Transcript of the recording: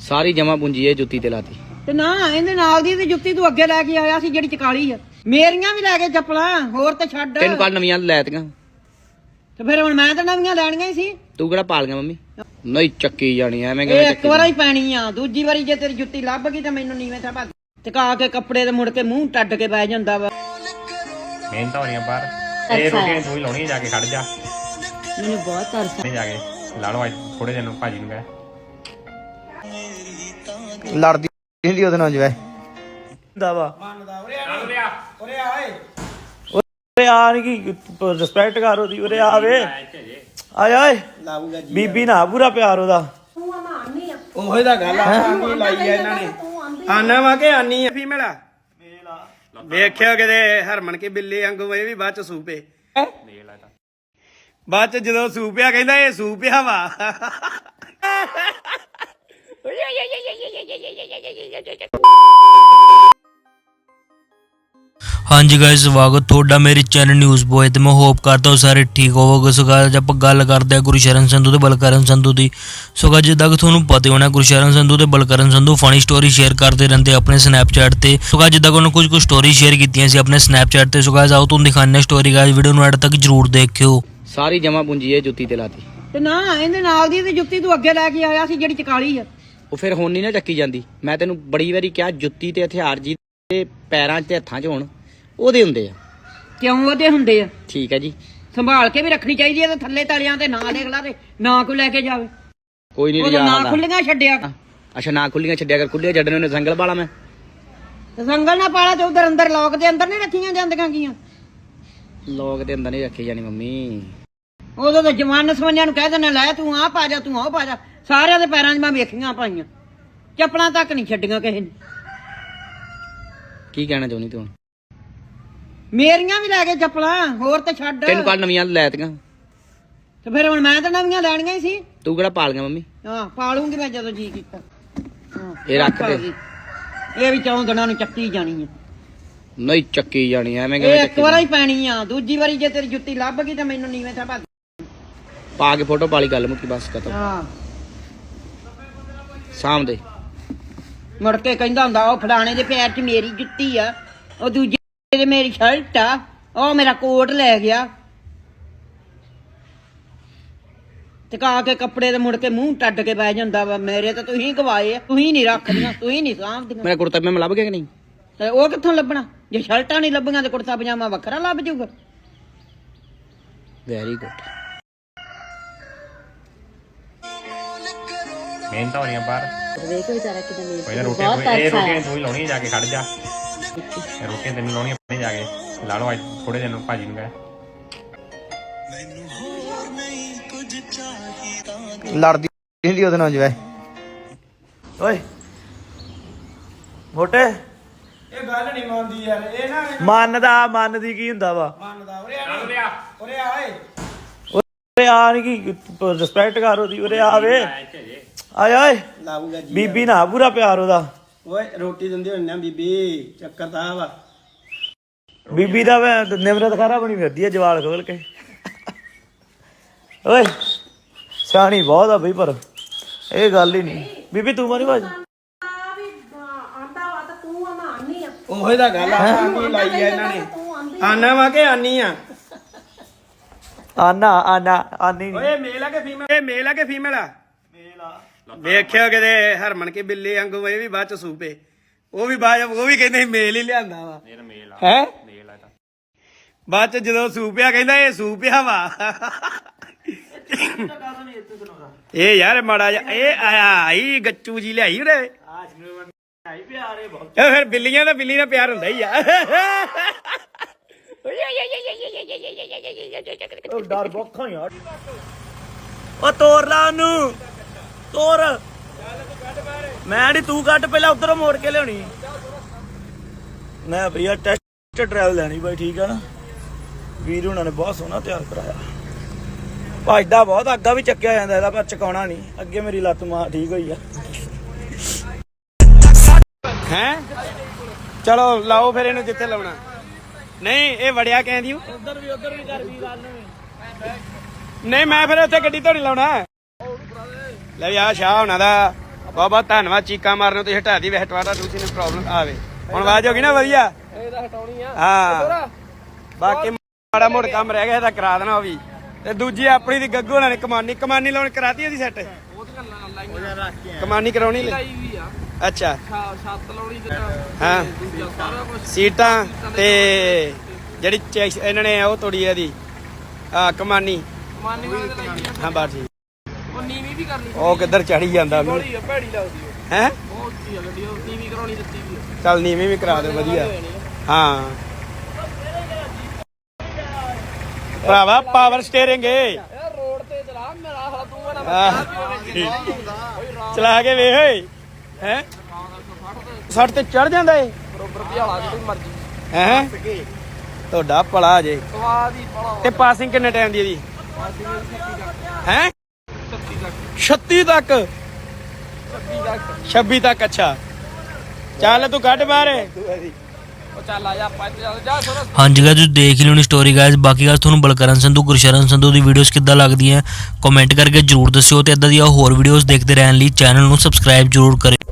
ਸਾਰੀ ਜਮਾ ਪੂੰਜੀ ਇਹ ਜੁੱਤੀ ਤੇ ਲਾਤੀ। ਤੇ ਨਾ ਇਹਦੇ ਨਾਲ ਦੀ ਤੇ ਜੁੱਤੀ ਤੂੰ ਅੱਗੇ ਲੈ ਕੇ ਆਇਆ ਸੀ ਜਿਹੜੀ ਚਕਾਲੀ ਆ। ਮੇਰੀਆਂ ਵੀ ਲੈ ਕੇ ਚੱਪਲਾਂ ਹੋਰ ਤੇ ਛੱਡ। ਤੈਨੂੰ ਕੱਲ ਨਵੀਆਂ ਲੈਤੀਆਂ। ਤੇ ਫਿਰ ਹੁਣ ਮੈਂ ਤਾਂ ਨਵੀਆਂ ਲੈਣੀਆਂ ਹੀ ਸੀ। ਤੂੰ ਕਿਹੜਾ ਪਾਲ ਗਿਆ ਮੰਮੀ? ਨਹੀਂ ਚੱਕੀ ਜਾਣੀ ਐਵੇਂ ਇਹ ਕਿਵੇਂ ਇੱਕ ਚੱਕੀ ਵਾਰ ਹੀ ਪੈਣੀ ਆ ਦੂਜੀ ਵਾਰੀ ਜੇ ਤੇਰੀ ਜੁੱਤੀ ਲੱਭ ਗਈ ਤਾਂ ਮੈਨੂੰ ਨੀਵੇਂ ਥਾ ਟਿਕਾ ਕੇ ਕੱਪੜੇ ਤੇ ਮੁੜ ਕੇ ਮੂੰਹ ਟੱਡ ਕੇ ਬਹਿ ਜਾਂਦਾ ਵਾ। ਮਿਹਨਤ ਹੋ ਰਹੀਆਂ ਬਾਹਰ ਇਹ ਰੋਟੀਆਂ ਤੂੰ ਹੀ ਲਾਉਣੀ ਜਾ ਕੇ ਖੜ ਜਾ। ਮੈਨੂੰ ਬਹੁਤ ਤਰਸ ਨਹੀਂ ਜਾ ਕੇ ਲਾ ਲਓ ਅੱਜ ਥੋੜੇ ਦਿਨ ਭਾਜੀ ਨੂੰ ਕਹਿ। ਲੜਦੀ ਰਹਿੰਦੀ ਉਹਦੇ ਨਾਲ ਜਵੇ ਦਾਵਾ। ਉਰੇ ਆ। ਨੀ ਕੀ ਰਿਸਪੈਕਟ ਕਰ ਉਹਦੀ ਉਰੇ ਆਵੇ ਆਏ ਓਏ ਬੀਬੀ ਨਾ ਪੂਰਾ ਪਿਆਰ ਉਹਦਾ। ਉਹੇ ਦਾ ਗੱਲ ਆ ਲਾਈ ਆ ਇਹਨਾਂ ਨੇ। ਆਨਾ ਵਾ ਕਿ ਆਨੀ ਆ? ਫੀਮੇਲ ਆ? ਵੇਖਿਓ ਕਿਤੇ ਹਰਮਨ ਕੇ ਬਿੱਲੇ ਵਾਂਗੂ ਇਹ ਵੀ ਬਾਅਦ ਚ ਸੂਪੇ ਬਾਅਦ ਚ ਜਦੋਂ ਸੂਪਿਆ ਕਹਿੰਦਾ ਇਹ ਸੂਪਿਆ ਵਾ। ਹਾਂਜੀ ਗਾਇਸ ਸਵਾਗਤ ਤੁਹਾਡਾ ਮੇਰੇ ਚੈਨਲ ਨਿਊਜ਼ ਬੋਏ ਤੇ ਮੈਂ ਹੋਪ ਕਰਦਾ ਹਾਂ ਸਾਰੇ ਠੀਕ ਹੋਵੋਗੇ। ਸੋ ਅੱਜ ਆਪਾਂ ਗੱਲ ਕਰਦੇ ਹਾਂ ਗੁਰਸ਼ਰਨ ਸੰਧੂ ਤੇ ਬਲਕਰਨ ਸੰਧੂ ਦੀ। ਸੋ guys, ਜਿੱਦਾਂ ਕਿ ਤੁਹਾਨੂੰ ਪਤਾ ਹੀ ਹੋਣਾ ਗੁਰਸ਼ਰਨ ਸੰਧੂ ਤੇ Balkaran Sandhu funny story share ਕਰਦੇ ਰਹਿੰਦੇ ਆਪਣੇ ਸਨੈਪਚੈਟ ਤੇ। ਸੋ guys, ਜਿੱਦਾਂ ਕਿ ਉਹਨਾਂ ਕੁਝ ਕੁ ਸਟੋਰੀ ਸ਼ੇਅਰ ਕੀਤੀਆਂ ਸੀ ਆਪਣੇ ਸਨੈਪਚੈਟ ਤੇ। ਸੋ guys, ਆਓ ਤੁਹਾਨੂੰ ਦਿਖਾਉਂਦੇ ਹਾਂ ਸਟੋਰੀ ਗਾਇਸ ਵੀਡੀਓ ਨੂੰ ਐਡ ਤੱਕ ਜਰੂਰ ਦੇਖਿਓ। ਸਾਰੀ ਜਮਾ ਪੂੰਜੀ ਇਹ ਜੁੱਤੀ ਤੇ ਲਾਤੀ। ਤੇ ਨਾ ਇਹਦੇ ਨਾਲ ਦੀ ਤੇ ਜੁੱਤੀ ਤੂੰ ਅੱਗੇ ਲੈ ਕੇ ਆਇਆ ਸੀ ਜਿਹੜੀ ਚਕਾਲੀ ਆ। ਉਹ ਫਿਰ ਹੁਣ ਨਹੀਂ ਨਾ ਚੱਕੀ ਜਾਂਦੀ। ਮੈਂ ਤੈਨੂੰ ਬੜੀ ਵਾਰੀ ਕਿਹਾ ਜੁੱਤੀ ਤੇ ਹਥਿਆਰ ਜੀ ਤੇ ਪੈਰਾਂ 'ਚ ਤੇ ਹੱਥਾਂ 'ਚ ਹੋਣ ਉਹਦੇ ਹੁੰਦੇ ਆ। ਕਿਉਂ ਉਹਦੇ ਹੁੰਦੇ ਆ? ਠੀਕ ਹੈ ਜੀ। ਸੰਭਾਲ ਕੇ ਵੀ ਰੱਖਣੀ ਚਾਹੀਦੀ ਹੈ ਤੇ ਥੱਲੇ ਤਲਿਆਂ ਤੇ ਨਾ ਦੇਖ ਲਾ ਤੇ ਨਾ ਕੋਈ ਲੈ ਕੇ ਜਾਵੇ। ਕੋਈ ਨਹੀਂ ਉਹ ਨਾ। ਖੁੱਲੀਆਂ ਛੱਡਿਆ। ਅੱਛਾ ਨਾ ਖੁੱਲੀਆਂ ਛੱਡਿਆ ਕਰ ਖੁੱਲੀਆਂ ਛੱਡਣੇ ਨੇ ਸੰਗਲ ਵਾਲਾ ਮੈਂ। ਤੇ ਸੰਗਲ ਨਾ ਪਾਲਾ ਤੇ ਉਧਰ ਅੰਦਰ ਲੋਕ ਦੇ ਅੰਦਰ ਨਹੀਂ ਰੱਖੀਆਂ ਜਾਂਦੀਆਂ ਗੀਆਂ? ਲੋਕ ਦੇ ਅੰਦਰ ਨਹੀਂ ਰੱਖੀ ਜਾਣੀ ਮੰਮੀ। ਉਦੋਂ ਤਾਂ ਜਵਾਨ ਸਵੰਨਿਆਂ ਨੂੰ ਕਹਿ ਦਿੰਦੇ ਲੈ ਤੂੰ ਆ ਪਾ ਜਾ ਤੂੰ ਆ ਪਾ ਜਾ। ਸਾਰਿਆਂ ਦੇ ਪੈਰਾਂ 'ਚ ਮੈਂ ਵੇਖੀਆਂ ਪਾਈਆਂ। ਚੱਪਲਾਂ ਤੱਕ ਨਹੀਂ ਛੱਡੀਆਂ ਕਿਸੇ ਨੇ। ਕੀ ਕਹਿਣਾ ਚਾਹੁੰਦੀ ਤੂੰ ਹੁਣ? ਮੇਰੀਆਂ ਵੀ ਲੈ ਕੇ ਚੱਪਲਾਂ ਹੋਰ ਤੇ ਛੱਡ। ਤੈਨੂੰ ਕੱਲ ਨਵੀਆਂ ਲੈਤੀਆਂ ਤੇ ਫਿਰ ਹੁਣ ਮੈਂ ਤਾਂ ਨਵੀਆਂ ਲੈਣੀਆਂ ਹੀ ਸੀ। ਤੂੰ ਕਿਹੜਾ ਪਾਲ ਗਿਆ ਮੰਮੀ? ਹਾਂ ਪਾਲੂੰਗੀ ਮੈਂ ਜਦੋਂ ਜੀ ਕੀਤਾ। ਹਾਂ ਇਹ ਰੱਖ ਦੇ। ਇਹ ਵੀ ਚੌਂ ਦਿਨਾਂ ਨੂੰ ਚੱਕੀ ਜਾਣੀ ਹੈ ਨਹੀਂ ਚੱਕੀ ਜਾਣੀ ਐਵੇਂ ਇਹ ਕਿਵੇਂ ਇੱਕ ਚੱਕੀ ਵਾਰ? ਹੀ ਪੈਣੀ ਆ। ਦੂਜੀ ਵਾਰੀ ਜੇ ਤੇਰੀ ਜੁੱਤੀ ਲੱਭ ਗਈ ਤਾਂ ਮੈਨੂੰ ਨੀਵੇਂ ਥਾ ਪਾ ਕੇ ਫੋਟੋ ਪਾਲੀ ਗੱਲ ਮੁੱਕੀ ਬਸ ਕਤਮ ਹਾਂ। ਸਾਹਮਣੇ ਮੁੜ ਕੇ ਕਹਿੰਦਾ ਹੁੰਦਾ ਉਹ ਫਲਾਣੇ ਦੇ ਪੈਰ 'ਚ ਮੇਰੀ ਜੁੱਤੀ ਆ ਉਹ ਦੂਜੇ ਦੇ ਮੇਰੀ ਸ਼ਰਟ ਆ ਉਹ ਮੇਰਾ ਕੋਟ ਲੈ ਗਿਆ। ਟਿਕਾ ਕੇ ਕੱਪੜੇ ਤੇ ਮੁੜ ਕੇ ਮੂੰਹ ਟੱਡ ਕੇ ਬਹਿ ਜਾਂਦਾ ਵਾ ਮੇਰੇ ਤਾਂ ਤੁਸੀਂ ਗਵਾਏ ਆ ਤੁਸੀਂ ਨਹੀਂ ਰੱਖਦੀਆਂ ਤੁਸੀਂ ਨਹੀਂ ਸਾਂਭਦੀਆਂ। ਮੇਰਾ ਕੁੜਤਾ ਮੈਂ ਲੱਭ ਗਿਆ ਕਿ ਨਹੀਂ? ਤੇ ਉਹ ਕਿੱਥੋਂ ਲੱਭਣਾ? ਜੇ ਸ਼ਰਟਾਂ ਨਹੀਂ ਲੱਭੀਆਂ ਤੇ ਕੁੜਤਾ ਪਜਾਮਾ ਵੱਖਰਾ ਲੱਭ ਜਾਊਗਾ। ਵੈਰੀ ਗੁੱਡ ਮਿਹਨਤ ਹੋ ਰਹੀਆਂ ਬਾਹਰ ਵੇਖ ਵਿਚਾਰਾ ਕਿਦਾਂ ਕੋਈ ਨਾ ਰੋਟੀਆਂ ਤੂੰ ਇਹ ਰੋਟੀਆਂ ਤੂੰ ਹੀ ਲਾਉਣੀ ਜਾ ਕੇ ਖੜ ਜਾ। ਰੋਟੀਆਂ ਤੈਨੂੰ ਲਾਉਣੀਆਂ ਨਹੀਂ ਜਾ ਕੇ। ਲਾ ਲਓ ਅੱਜ ਥੋੜੇ ਦਿਨ ਭਾਜੀ ਨੂੰ ਕਹਿ। ਲੜਦੀ ਰਹਿੰਦੀ ਉਹਦੇ ਨਾਲ ਜਵੇ ਓਏ ਮੋਟੇ। ਇਹ ਗੱਲ ਨਹੀਂ ਮੰਨਦੀ ਯਾਰ ਇਹ ਨਾ ਮੰਨਦਾ ਮੰਨਦੀ ਕੀ ਹੁੰਦਾ ਵਾ? ਮੰਨਦਾ। ਉਰੇ ਆ ਉਰੇ ਆ। ਓਏ। ਉਰੇ ਆ ਨੀ ਕੀ ਰਿਸਪੈਕਟ ਕਰ ਉਹਦੀ ਉਰੇ ਆਵੇ ਆਏ ਓਏ ਲਾਊਗਾ ਜੀ ਬੀਬੀ ਨਾ ਪੂਰਾ ਪਿਆਰ ਉਹਦਾ। ਓਏ ਰੋਟੀ ਦਿੰਦੇ ਹੁੰਦੇ ਆ ਬੀਬੀ ਚੱਕਰ ਤਾਂ ਵਾ। ਬੀਬੀ ਦਾ ਮੈਂ ਨਿਮਰਤ ਖਾਰਾ ਬਣੀ ਫਿਰਦੀ ਹੈ ਜਵਾਲ ਖੋਲ ਕੇ। ਓਏ ਸਿਆਣੀ ਬਹੁਤ ਆ ਬਈ ਪਰ ਇਹ ਗੱਲ ਹੀ ਨਹੀਂ। ਬੀਬੀ ਤੂੰ ਮਾਰੀ ਬਾਜ ਉਹੇ ਦਾ ਗੱਲ ਆ ਆਨੀ ਲਾਈ ਆ ਇਹਨਾਂ ਨੇ। ਆਨਾ ਵਾ ਕਿ ਆਨੀ ਆ? ਆਨਾ ਆਨਾ ਆਨੀ ਨੀ। ਓਏ ਮੇਲ ਆ ਕਿ ਫੀਮੇਲ? ਇਹ ਮੇਲ ਆ ਕਿ ਫੀਮੇਲ ਆ ਮੇਲ ਆ? ਵੇਖਿਓ ਕਿਤੇ ਹਰਮਨ ਕੇ ਬਿੱਲੇ ਵਾਂਗੂ ਇਹ ਵੀ ਬਾਅਦ ਚ ਸੂਪੇ। ਉਹ ਵੀ ਬਾਅਦ ਉਹ ਵੀ ਕਹਿੰਦੇ ਮੇਲ ਹੀ ਲਿਆਂਦਾ ਵਾ। ਇਹ ਮੇਲ ਆ। ਹੈ? ਮੇਲ ਆ ਤਾਂ। ਬਾਅਦ ਚ ਜਦੋਂ ਸੂਪਿਆ ਕਹਿੰਦਾ ਇਹ ਸੂਪਿਆ ਵਾ। ਇਹ ਯਾਰ ਮਾੜਾ ਜਿਹਾ ਇਹ ਆਇਆ ਆਈ ਗੱਚੂ ਜੀ ਲਿਆਈ ਉਰੇ ਇਹ ਫਿਰ ਬਿੱਲੀਆਂ ਦਾ ਬਿੱਲੀ ਨਾਲ ਪਿਆਰ ਹੁੰਦਾ ਹੀ ਆ। ਉਹ ਡਰ ਬੋਖਾਂ ਯਾਰ। ਉਹ ਤੋਰ ਲਾ ਉਹਨੂੰ। ਤੋਰ। ਮੈਂ ਨਹੀਂ ਤੂੰ ਕੱਟ ਪਹਿਲਾਂ ਉਧਰੋਂ ਮੋੜ ਕੇ ਲਿਆਉਣੀ। ਮੈਂ ਭਈਆ ਟੈਸਟ ਡਰਾਈਵ ਲੈਣੀ ਬਾਈ ਠੀਕ ਆ ਨਾ? ਵੀਰ ਹੁਣਾਂ ਨੇ ਬਹੁਤ ਸੋਹਣਾ ਤਿਆਰ ਕਰਾਇਆ। ਭੱਜਦਾ ਬਹੁਤ ਅੱਗਾ ਵੀ ਚੱਕਿਆ ਜਾਂਦਾ ਇਹਦਾ ਪਰ ਚਕਾਉਣਾ ਨਹੀਂ ਅੱਗੇ ਮੇਰੀ ਲੱਤ ਮਾਂ ਠੀਕ ਹੋਈ ਆ। ਹੈ? ਚਲੋ ਲਾਓ ਫਿਰ ਇਹਨੂੰ ਜਿੱਥੇ ਲਾਉਣਾ। ਨਹੀਂ ਇਹ ਵੜਿਆ ਕਹਿੰਦੀ। ਉਧਰ ਵੀ ਉਧਰ ਵੀ ਕਰ ਵੀਰ ਨਹੀਂ ਮੈਂ ਫਿਰ ਉੱਥੇ ਗੱਡੀ ਧੋਣੀ ਲਾਉਣਾ। ਲੈ ਵੀ ਆ ਸ਼ਾਹ ਹੁਣਾਂ ਦਾ। ਬਹੁਤ ਬਹੁਤ ਧੰਨਵਾਦ ਚੀਕਾਂ ਮਾਰਨ ਤੁਸੀਂ ਹਟਾ ਦੀ ਤੁਹਾਡਾ ਤੁਸੀਂ ਨੂੰ ਪ੍ਰੋਬਲਮ ਆਵੇ। ਹੁਣ ਆਵਾਜ਼ ਹੋ ਗਈ ਨਾ ਵਧੀਆ? ਇਹਦਾ ਹਟਾਉਣੀ ਆ। ਹਾਂ। ਬਾਕੀ ਮਾੜਾ ਮੋੜ ਕੰਮ ਰਹਿ ਗਿਆ ਇਹਦਾ ਕਰਾ ਦੇਣਾ ਉਹ ਵੀ। ਤੇ ਦੂਜੀ ਆਪਣੀ ਦੀ ਗੱਗੂ ਉਹਨਾਂ ਨੇ ਕਮਾਨੀ ਕਮਾਨੀ ਲਾਉਣ ਕਰਾਤੀ ਉਹਦੀ ਸੈੱਟ ਕਮਾਨੀ ਕਰਾਉਣੀ ਲੈ ਵੀ ਆ। ਅੱਛਾ। ਛੱਤ ਲਾਉਣੀ ਤੇ ਹਾਂ। ਸੀਟਾਂ ਤੇ ਜਿਹੜੀ ਇਹਨਾਂ ਨੇ ਉਹ ਤੋੜੀ ਇਹਦੀ। ਆ ਕਮਾਨੀ। ਮਾਨੀ ਵਾਲੇ ਤੇ ਲਾਈ ਆ। ਹਾਂ ਬਾਤ ਠੀਕ ਉਹ ਕਿੱਧਰ ਚੜੀ ਜਾਂਦਾ ਉਹਨੂੰ? ਥੋੜੀ ਆ ਭੈੜੀ ਲੱਗਦੀ ਉਹ ਹੈ? ਬਹੁਤ ਉੱਚੀ ਆ ਗੱਡੀ ਉਹ ਟੀਵੀ ਕਰਾਉਣੀ ਦਿੱਤੀ ਵੀ ਆ। ਚੱਲ ਨੀਵੇਂ ਵੀ ਕਰਾ ਦੇ ਵਧੀਆ। ਹਾਂ। ਭਰਾਵਾ ਪਾਵਰ ਸਟੀਅਰਿੰਗ ਏ। ਯਾਰ ਰੋਡ ਤੇ ਚਲਾ ਮੇਰਾ ਹਾਲ ਤੂੰ ਨਾ ਆਹ। ਚਲਾ ਕੇ ਵੇਖ ਓਏ। ਹੈ? ਸੜ ਤੇ ਚੜ ਜਾਂਦਾ ਏ। ਬਰੋਬਰ ਭਿਆਲਾ ਜਿਹੜੀ ਮਰਜ਼ੀ। ਹੈ? ਤੁਹਾਡਾ ਭਲਾ ਜੇ। ਸਵਾਦ ਹੀ ਬੜਾ ਤੇ ਪਾਸਿੰਗ ਕਿੰਨੇ ਟਾਈਮ ਦੀ ਇਹਦੀ ਹੈ? 36 ਤੱਕ। 26 ਤੱਕ, ਅੱਛਾ। ਚੱਲ ਤੂੰ ਕੱਢ ਬਾਹਰ। ਹਾਂਜੀ ਗਾਇਸ ਤੁਸੀਂ ਦੇਖ ਲਿਓ ਲਿਓਣੀ ਸਟੋਰੀ ਗਾਇਸ ਬਾਕੀ ਗੱਲ ਤੁਹਾਨੂੰ ਬਲਕਰਨ ਸੰਧੂ, ਗੁਰਸ਼ਰਨ ਸੰਧੂ ਦੀ ਵੀਡੀਓਜ਼ ਕਿੱਦਾਂ ਲੱਗਦੀਆਂ ਕਮੈਂਟ ਕਰਕੇ ਜਰੂਰ ਦੱਸਿਓ ਤੇ ਇਦਾਂ ਦੀਆਂ ਹੋਰ ਵੀਡੀਓਜ਼ ਦੇਖਦੇ ਰਹਿਣ ਲਈ ਚੈਨਲ ਨੂੰ ਸਬਸਕ੍ਰਾਈਬ ਜਰੂਰ ਕਰਿਓ।